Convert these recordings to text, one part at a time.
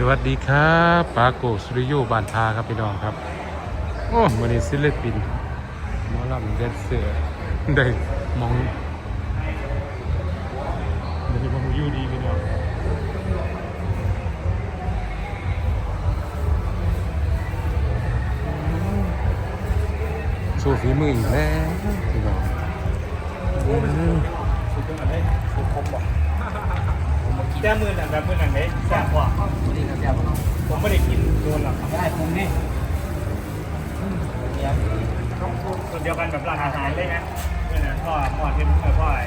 สวัสดีครับปาโกสุริโยบานทาครับพี่น้องครับ โอ้วันนี้ศิลปินหมอลำแดนเซอร์ได้มองได้มองยูดีพี่น้องโชว์ฝีมืออีกแล้วพี่น้องอืม แก้มือหนังแบบมือหนังเล็กแซ่บกว่าผมไม่ได้กินโดนหรอกได้ผมนี่ส่วนเดียวกันแบบร้านอาหารเลยนะมือหนังพ่อพ่อเทนเออพ่อไอ้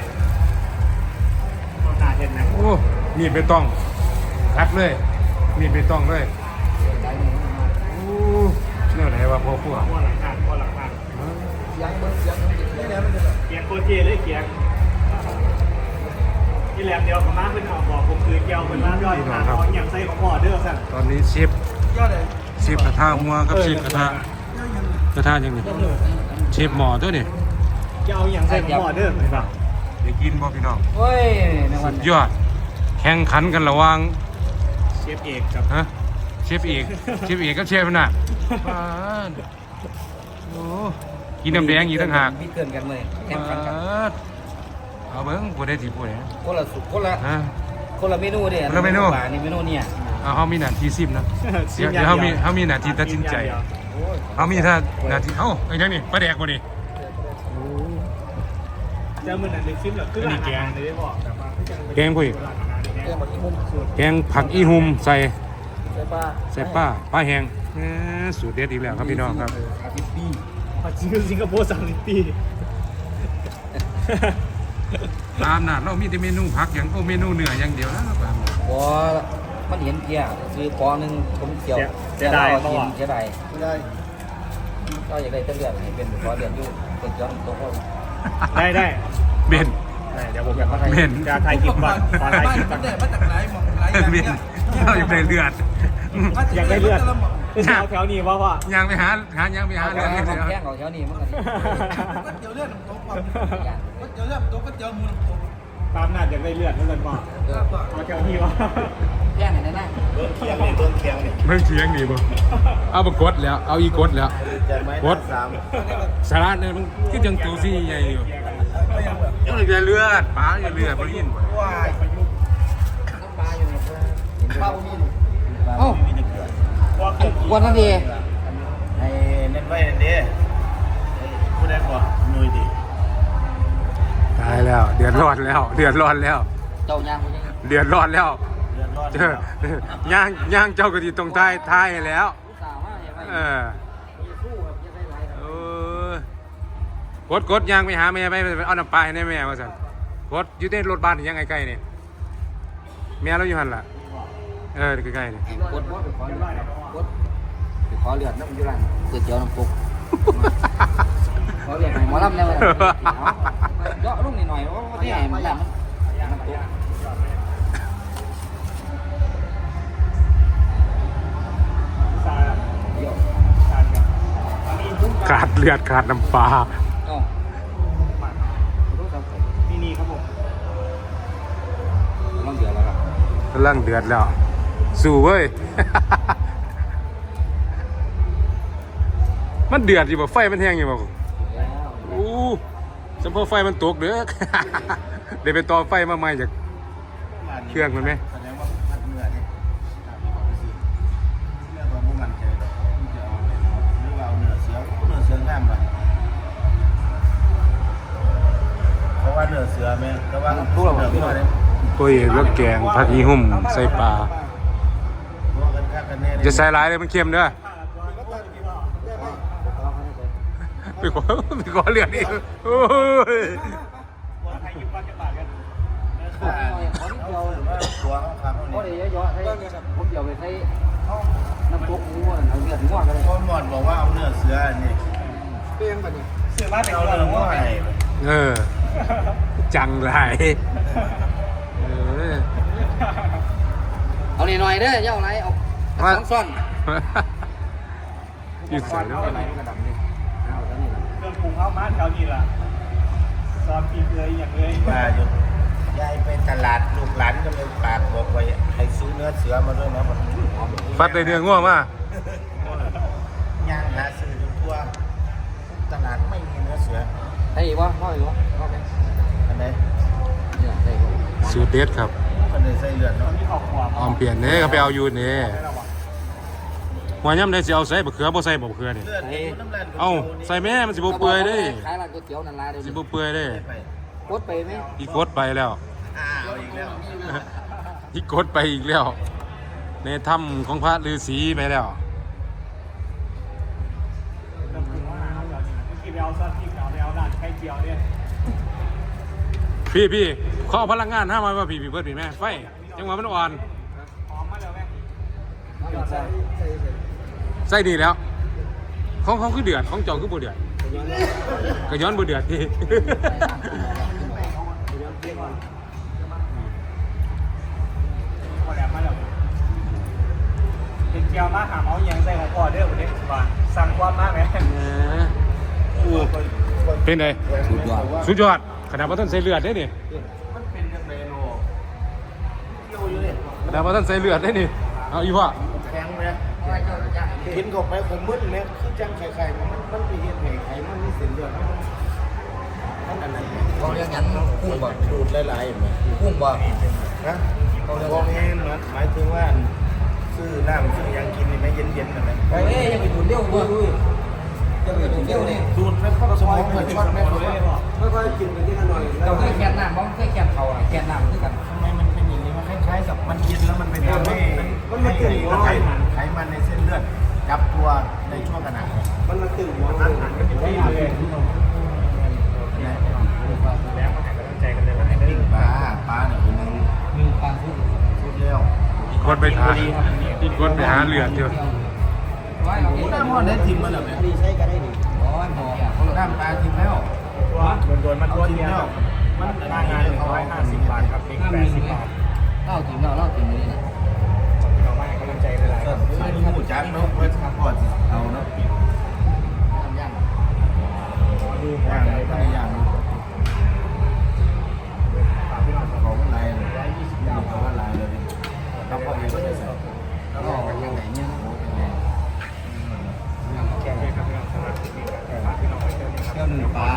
พ่อหน้าเทนนะโอ้มีดไปต้องคัดเลย มีดไปต้องเลยโอ้เนี่ยไหนว่าพ่อพวกพ่อหลังคาพ่อหลังคาเสียงเบิ้งเสียงนี่แหละมันจะแบบเกียงโคเจเลยเกียงที่แห ลมเดียวกับม้าเพิ่นเอาบอกผมคือเกียวเพิ่นมาย่อยทางเอาอย่างใส่ของพ่อเด้อสั่นตอนนี้เชฟยอดเลยเชฟกระทะหัวกับเชฟกระทะกระทะยังนี่เชฟหมอตัวนี่เกียวอย่างใส่ของพ่อเด้อเห็นป่ะเดี๋ยวกินบ่พี่น้องเฮ้ยในวัสุนดยอด แข่งขันกันระหว่างเชฟเอกกับฮะเชฟเอกเชฟเอกกับเชฟน่ะปานโอ้กินน้ำแดงอีกต่างหากมีเกินกันเลยแข่งขันกันปาน เอาเบิ่งผู้ใดสิผู้ใดคนละสุกคนละฮะ คนละเมนูเด้คนละเมนูป่านี่เมนูเนี่ยเอาเฮามีหน้าที่ซิมนะเดี๋ยวเดี๋ยวเฮามีเฮามีหน้าที่ตัดสินใจเฮามีท่าหน้าที่เอ้าไอ้ยังนี่ปลาแดกบ่นี่เจ้ามือหนังเล็กชิ้นเหรอคือร้านอาหารเลยได้บอกแต่ว่าแกงผู้อีกเรื่องบักอีมุมสูตรแกงผักอีหุ่มใส่ใช่ป่ะใส่ป้าป้าแห้งเอ้อสูตรเด็ดอีกแล้วครับพี่น้องครับอาทิตย์ปีปัจจุบันสิงคโปร์สามสิบปี ตามน่ะเรามีแต่เมนูผักอย่างโอ้เมนูเนื้ออย่างเดียวนะปามบ่มันเห็นเพียซื้อปอหนึงผมเกี่ยวเสียดายเพราะกินว่าเสียดายไม่ได้ก็อยากได้แตะเลือดให้เป็นขอเลือดอยู่เป็นย้อนตัวเขาได้ได้เบนได้เดี๋ยวผมจะมาเห็นจะถ่ายคลิปก่อนขอถ่ายคลิปก่อนมาจากไหนมองไหนเบนเราอยากได้เลือดอยากได้เลือด คือเอาแถวนี้ว่าว่ายังไปหาหายังไปหาเอาเลือดแข่งเดี๋ยวแข่งของแถวนี้มันก็ดีก๋วยเตี๋ยวเลือดน้ำตกความก๋วยเตี๋ยวเลือดน้ำตกก๋วยเตี๋ยวหมูน้ำตกตามนัดอยากได้เลือดนั่นเลยบอกเออเอาแถวนี้ว่าแข่งกันแน่เบิ้งเคียงนี่เบิ้งเคียงนี่ไม่เถียงดีบ่เอาบกดแล้ว เอาอีกดแล้วกดสาระเนี่ยมันคือจังตัวซี่ใหญ่อยู่ยังอยากได้เลือดป้าอยากได้เลือดบ่ได้ยินบ่ว้ายๆปลาอยู่ในเพื่อนเป้ามีเอ้า ว่าเกิดวันนั้นดีไอ้เน้นไว้เน้นเด้ผู้ใดก่อนหน่วยดิตายแล้ว เดือดร้อนแล้ว เดือดร้อนแล้ว เจ้ายางคนยังเดือดร้อนแล้วเดือดร้อนเจอย่างย่างเจ้ากะทิตรงใต้ท้ายให้แล้วลูกสาวว่าอย่าไปเอออย่าสู้ครับอย่าไปไหลครับเออกดกดย่างไปหาแม่ไปไปเอาน้ำปลาให้แม่ว่าสั่นกดอยู่ในรถบ้านนี่ยังไงใกล้ๆนี่แม่เราอยู่หันล่ะ เออใกล้ๆนี่กดไปขอเลือดกดไปขอเลือดน้ำอยู่ร้านก๋วยเตี๋ยวน้ำปุกขอเลือดให้หมอลำแล้วเลยเยอะลูกนิดหน่อยว่าที่ไหนมันน้ำน้ำปุกสารเดี๋ยวสารกันขาดเลือดขาดน้ำปลาเอ้ารู้ครับที่นี่ครับผมลองเดือดแล้วครับกำลังเดือดแล้ว สู้เว้ย มันเดือดอยู่บ่ไฟมันแห้งอยู่บ่แล้วอู้เฉพาะไฟมันตกเด้อ เดี๋ยวไปต่อไฟมาใหม่จากเครื่องมันไหมแสดงว่าพัดเนื้อเนี่ยเนื้อตัวพวกมันใจดอกมันจะเอาหรือว่าเอาเนื้อเสือเนื้อเสืองามไปเพราะว่าเนื้อเสือแม่เพราะว่าเนื้อเสือเนี่ยตัวเอกแล้วแกงผักอีหุ่มใส่ปลาพว กกันคักกันแน่จะใส่หลายเลยมันเค็มเด้อไปขอไปขอเลือดอีกโอ้ยถ่ายคลิปก่อนจะปาดกันขอนิดเดียวว่าตัวเขาครับก็เขาเดี๋เนี่ยยวเยอะๆให้ผมเดี๋ยวไปใช้น้ำปุกงัวเอาเลือดงัวกันเลยพ่อหมอดบอกว่าเอาเนื้อเสือนี่เปี้ยงไปนี่เสือมาแต่เอาก่อนเนื้อว่าว่าไงเออ จังไรเออเอาหน่อยๆเด้อเจ้าไรเอา สองซ่อนอยู่ใส่แล้วเอาไหนมันกระดับนี่เอาเท่านี้ละเครื่องปรุงเข้ามาแถวนี้ล่ะซอสปีเกลืออย่างเลยมาอยู่ยายไปตลาดลูกหลานก็เลยปากบอกไว้ให้ซื้อเนื้อเสือมาด้วยนะผมฟัดได้เนื้อง่วงมาย่างหาซื้อทุกทั่วตลาดไม่มีเนื้อเสือได้อีกวะพ่ออีกวะพ่อไหมอันไหนเนี่ยได้อีกวะสูตรเด็ดครับก็เลยใส่เลือดเนาะที่ขอบขวบออมเปลี่ยนเน่เขาไปเอาอยู่เน่ได้แล้ววะ หัวย่ำได้สิเอาใส่บะเขือบ่ใส่บะเขือนี่ เลือดในน้ำลายเอ้าใส่แม่มันสิบ่เปื่อยเด้ขายร้านก๋วยเตี๋ยวนั่นละเดี๋ยวสินี้บ่เปื่อยเด้ไปกดไปไหมอีกกดไปแล้ว อ้าวอีกแล้วอีกกดไปอีกแล้ว ในถ้ำของพระฤาษีไปแล้วเริ่มถึงว่าเอาเดี๋ยวนี้นะที่ไปเอาซอสที่เก่าไปเอาด่านไข่เจียวเนี่ยพี่พี่เขาเอาพลังงานห้ามาว่าพี่พี่เบิดพี่แม่ไฟจังหวะมันอ่อนหอมมาแล้วแม่ใส่ใส่ ใส่ใส่ดีแล้ว ของเขาคือเดือด ของเจ้าคือบ่เดือดก็ย้อนบ่เดือดที่พอแล้วมาแล้วไข่เจียวมาหาเอาอย่างใส่ของพ่อเด้อวันนี้ว่าสั่งความมากเลยอู้เป็นไงสุดยอดสุดยอดขนาดว่าท่านใส่เลือดได้นี่มันเป็นยังไงโนเที่ยวอยู่เนี่ยขนาดว่าท่านใส่เลือดได้นี่เอาอีพ่อแข็งไหม กินเข้าไปผมมึนไหมคือจังไข่ไข่มันมันไปเห็นไข่ไข่มันมีเส้นเลือดมันอันไหนเขาเรียกหยังกุ้งบ่ดูดหลายๆไหมกุ้งบ่นะเขาเรียกว่าแห้งนะหมายถึงว่าซื้อน้ำซื้อยังกินนี่ไหมเย็นๆนะไหมเฮ้ยอย่าไปดูดเร็วด้วยอย่าไปดูดเร็วเลยดูดไปเข้าสมองเหมือนช็อตแม่ตัวเลยค่อยๆกินไปทีละหน่อยเราเคยแค่น้ำบ้องเคยแค่เขาอะแค่น้ำคือกันทำไมมันเป็นอย่างนี้มันคล้ายๆกับมันเย็นแล้วมันไปทำให้มันมาตึงไขมันไขมันในเส้นเลือด จับตัวในช่วงขณะมันมาตึงหัวอาหารก็เป็นที่เลยแล้วมาให้กำลังใจกันเลยว่าให้ปิ้งปลาปลาเนี่ยเป็นมีความพูดพูดเร็วอีกคนไปหาอีกคนไปหาเลือดเถอะร้อยเอาหน้าหม้อได้ทิมมาแล้วเนี่ยดีใช้กันได้ดีร้อยหมอน้ำปลาทิมแล้วตัวโดนๆมันตัวเดียวมันหน้างานหนึ่งร้อยห้าสิบบาทครับเด็กแปดสิบบาทเล่ากินแล้วเล่ากินเลยนะ หลายๆก็ซื้อหมูจักเนาะเพื่อทำก่อนเอาเนาะน้ำย่างดูย่างเลยก็ได้ย่างของลายเลยของลายเลยทำพอเองก็จะใส่แล้วก็ยังไงเนี่ยแกงเลยครับพี่น้องสำหรับที่นี่ครับพี่น้องไปเจอ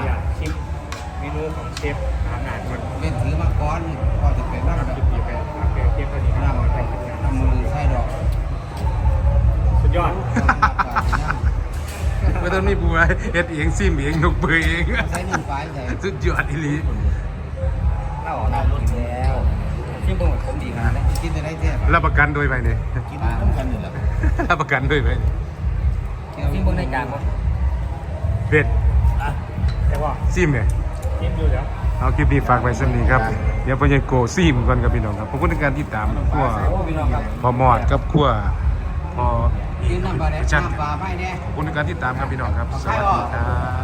ครับชิปเมนูของเชฟอาหารมันเป็นถือมาก้อนก็จะเป็นน่าน้ำรัแบบกดีไปครับเชฟตัวนี้น่ารักไปน้ำมือใส่ดอก ยอด ไม่ต้องมีบัวเฮ็ดเองซิมเองยกเบอร์เองใส่หนึ่งไฟใส่สุดยอดอีหลีเล่าได้รถแล้วที่บ่หมดผมดีขนาดนั้นกินได้แท้รับประกันโดยไปเนี่ยกินน้ำกันนี่แหละรับประกันโดยไปเนี่ยที่เบิ่งในกลางบ่เด็ดแต่ว่าซิมเนี่ยกินอยู่เดี๋ยวเอาคลิปนี้ฝากไว้สักนี้ครับ เดี๋ยวไปยังโกซิมก่อนครับพี่น้องครับขอบคุณในการติดตามขั้วโอ้พี่น้องครับพอมอดกับขั้ว พอกินน้ำปลาแดงน้ำปลาไม่แน่ขอบคุณในการติดตามครับพี่น้องครับ สวัสดีครับ